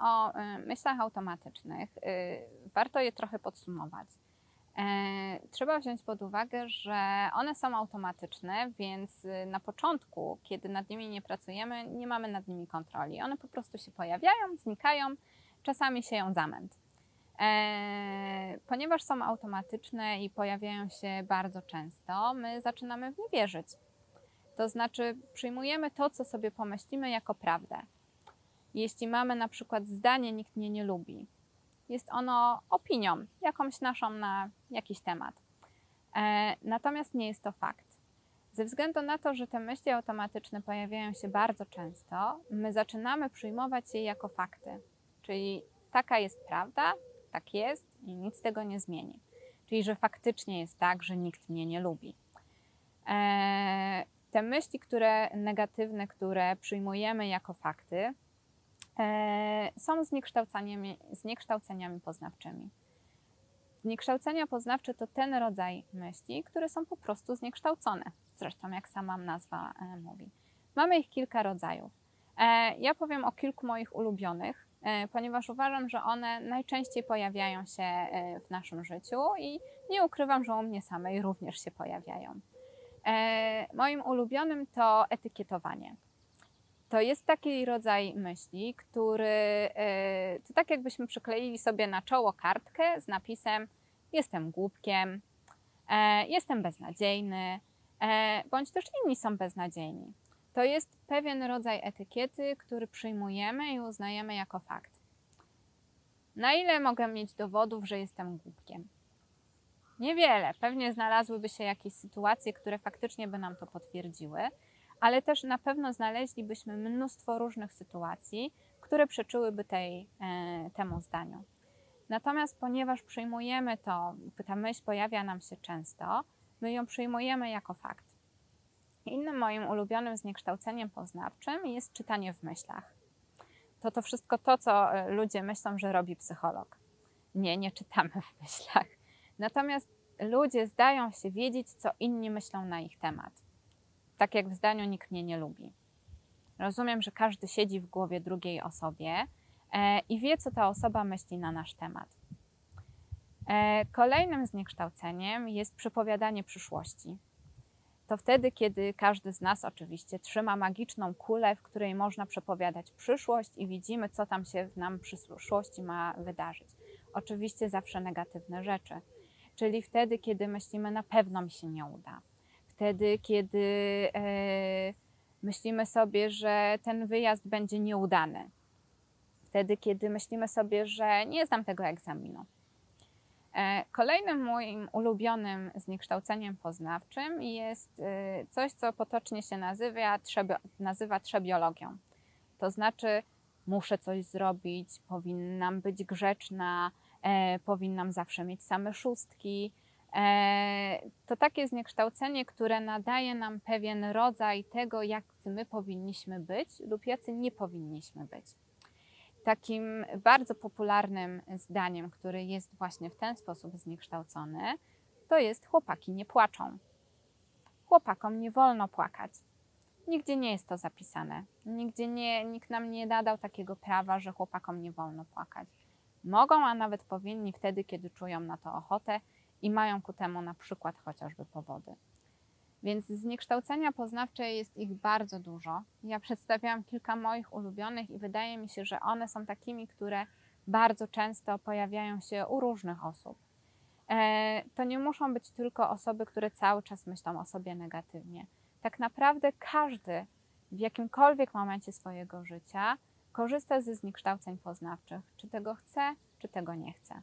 o y, myślach automatycznych, y, warto je trochę podsumować. E, Trzeba wziąć pod uwagę, że one są automatyczne, więc y, na początku, kiedy nad nimi nie pracujemy, nie mamy nad nimi kontroli. One po prostu się pojawiają, znikają, czasami sieją zamęt. E, Ponieważ są automatyczne i pojawiają się bardzo często, my zaczynamy w nie wierzyć. To znaczy, przyjmujemy to, co sobie pomyślimy, jako prawdę. Jeśli mamy na przykład zdanie, nikt mnie nie lubi, jest ono opinią, jakąś naszą na jakiś temat. E, natomiast nie jest to fakt. Ze względu na to, że te myśli automatyczne pojawiają się bardzo często, my zaczynamy przyjmować je jako fakty. Czyli taka jest prawda, tak jest i nic tego nie zmieni. Czyli, że faktycznie jest tak, że nikt mnie nie lubi. E, te myśli, które negatywne, które przyjmujemy jako fakty, są zniekształceniami, zniekształceniami poznawczymi. Zniekształcenia poznawcze to ten rodzaj myśli, które są po prostu zniekształcone. Zresztą, jak sama nazwa e, mówi. Mamy ich kilka rodzajów. E, ja powiem o kilku moich ulubionych, e, ponieważ uważam, że one najczęściej pojawiają się e, w naszym życiu i nie ukrywam, że u mnie samej również się pojawiają. E, moim ulubionym to etykietowanie. To jest taki rodzaj myśli, który e, to tak jakbyśmy przykleili sobie na czoło kartkę z napisem jestem głupkiem, e, jestem beznadziejny, e, bądź też inni są beznadziejni. To jest pewien rodzaj etykiety, który przyjmujemy i uznajemy jako fakt. Na ile mogę mieć dowodów, że jestem głupkiem? Niewiele. Pewnie znalazłyby się jakieś sytuacje, które faktycznie by nam to potwierdziły, ale też na pewno znaleźlibyśmy mnóstwo różnych sytuacji, które przeczyłyby tej, e, temu zdaniu. Natomiast ponieważ przyjmujemy to, ta myśl pojawia nam się często, my ją przyjmujemy jako fakt. Innym moim ulubionym zniekształceniem poznawczym jest czytanie w myślach. To to wszystko to, co e, ludzie myślą, że robi psycholog. Nie, nie czytamy w myślach. Natomiast ludzie zdają się wiedzieć, co inni myślą na ich temat. Tak jak w zdaniu nikt mnie nie lubi. Rozumiem, że każdy siedzi w głowie drugiej osobie e, i wie, co ta osoba myśli na nasz temat. E, kolejnym zniekształceniem jest przepowiadanie przyszłości. To wtedy, kiedy każdy z nas oczywiście trzyma magiczną kulę, w której można przepowiadać przyszłość i widzimy, co tam się nam w przyszłości ma wydarzyć. Oczywiście zawsze negatywne rzeczy. Czyli wtedy, kiedy myślimy, na pewno mi się nie uda. Wtedy, kiedy e, myślimy sobie, że ten wyjazd będzie nieudany. Wtedy, kiedy myślimy sobie, że nie zdam tego egzaminu. E, Kolejnym moim ulubionym zniekształceniem poznawczym jest e, coś, co potocznie się nazywa, nazywa trzebiologią. To znaczy, muszę coś zrobić, powinnam być grzeczna, powinnam zawsze mieć same szóstki. E, to takie zniekształcenie, które nadaje nam pewien rodzaj tego, jacy my powinniśmy być lub jacy nie powinniśmy być. Takim bardzo popularnym zdaniem, które jest właśnie w ten sposób zniekształcone, to jest chłopaki nie płaczą. Chłopakom nie wolno płakać. Nigdzie nie jest to zapisane. Nigdzie nie, nikt nam nie nadał takiego prawa, że chłopakom nie wolno płakać. Mogą, a nawet powinni wtedy, kiedy czują na to ochotę i mają ku temu na przykład chociażby powody. Więc zniekształcenia poznawcze jest ich bardzo dużo. Ja przedstawiałam kilka moich ulubionych i wydaje mi się, że one są takimi, które bardzo często pojawiają się u różnych osób. E, to nie muszą być tylko osoby, które cały czas myślą o sobie negatywnie. Tak naprawdę każdy w jakimkolwiek momencie swojego życia korzysta ze zniekształceń poznawczych, czy tego chce, czy tego nie chce.